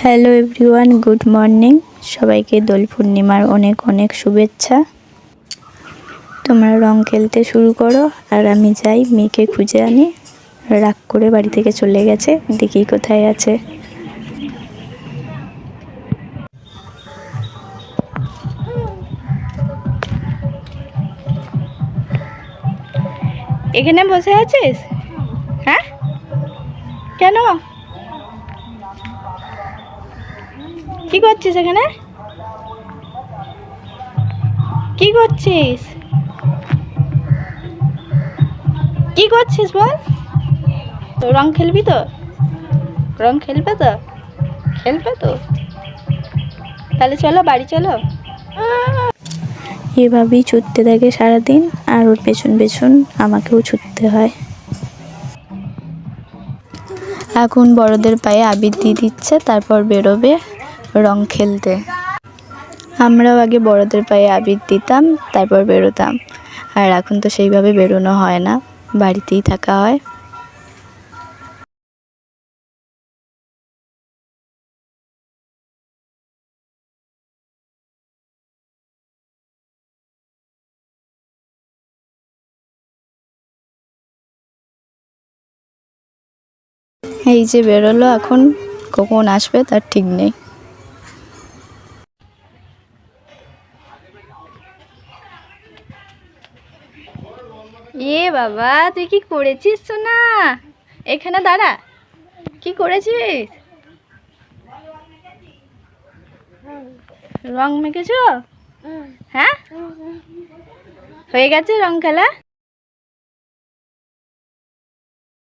Hello everyone good morning সবাইকে দোল পূর্ণিমার অনেক অনেক শুভেচ্ছা। তোমরা রং খেলতে শুরু করো, আর আমি যাই মেয়েকে খুঁজে আনি। রাগ করে বাড়ি থেকে চলে গেছে, দেখি কোথায় আছে। এখানে বসে আছিস? হ্যাঁ? কেন? কি করছিস এখানে? কি করছিস? কি করছিস বল? তো রং খেলবি তো? রং খেলবে তো? খেলবে তো? তাহলে চলো, বাড়ি চলো। এভাবেই ছুটতে থাকে সারাদিন, আর ওর পেছন পেছন আমাকেও ছুটতে হয়। এখন বড়দের পায়ে আবির দিয়ে দিচ্ছে, তারপর বেরোবে। রং খেলতে। আমরাও আগে বড়দের পায়ে আবির দিতাম, তারপর বেরোতাম। আর এখন তো সেইভাবে বেরোনো হয় না, বাড়িতেই থাকা হয়। এই যে বেরোলো এখন, কখন আসবে তার ঠিক নেই। এ বাবা তুই কি করেছিস সোনা? এখানে দাঁড়া। কি করেছিস? রং মেখেছ? হ্যাঁ? হয়ে গেছে রং খেলা?